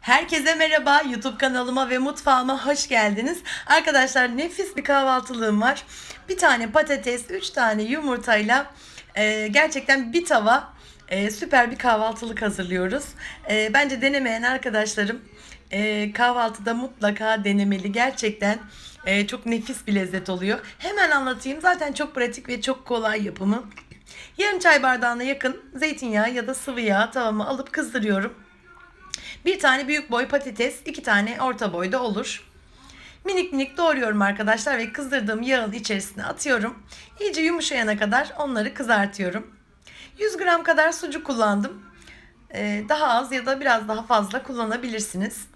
Herkese merhaba. YouTube kanalıma ve mutfağıma hoş geldiniz. Arkadaşlar nefis bir kahvaltılığım var. Bir tane patates, üç tane yumurtayla e, gerçekten bir tava e, süper bir kahvaltılık hazırlıyoruz. E, bence denemeyen arkadaşlarım e, kahvaltıda mutlaka denemeli. Gerçekten e, çok nefis bir lezzet oluyor. Hemen anlatayım. Zaten çok pratik ve çok kolay yapımı. Yarım çay bardağına yakın zeytinyağı ya da sıvı yağ tavama alıp kızdırıyorum. Bir tane büyük boy patates, iki tane orta boyda olur. Minik minik doğruyorum arkadaşlar ve kızdırdığım yağın içerisine atıyorum. İyice yumuşayana kadar onları kızartıyorum. 100 gram kadar sucuk kullandım. Ee, daha az ya da biraz daha fazla kullanabilirsiniz.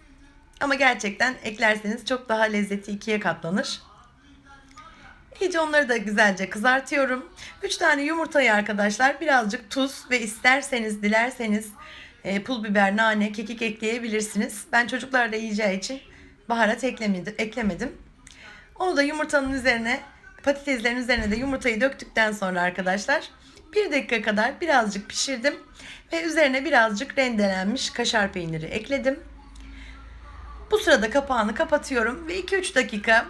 Ama gerçekten eklerseniz çok daha lezzeti ikiye katlanır. İyice onları da güzelce kızartıyorum. 3 tane yumurtayı arkadaşlar birazcık tuz ve isterseniz dilerseniz e, pul biber, nane, kekik ekleyebilirsiniz. Ben çocuklar da yiyeceği için baharat eklemedim. eklemedim. Onu da yumurtanın üzerine patateslerin üzerine de yumurtayı döktükten sonra arkadaşlar bir dakika kadar birazcık pişirdim. Ve üzerine birazcık rendelenmiş kaşar peyniri ekledim. Bu sırada kapağını kapatıyorum ve 2-3 dakika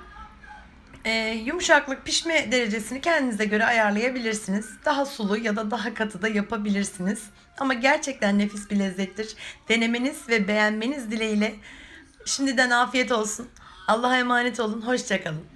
e, yumuşaklık pişme derecesini kendinize göre ayarlayabilirsiniz. Daha sulu ya da daha katı da yapabilirsiniz. Ama gerçekten nefis bir lezzettir. Denemeniz ve beğenmeniz dileğiyle şimdiden afiyet olsun. Allah'a emanet olun. Hoşçakalın.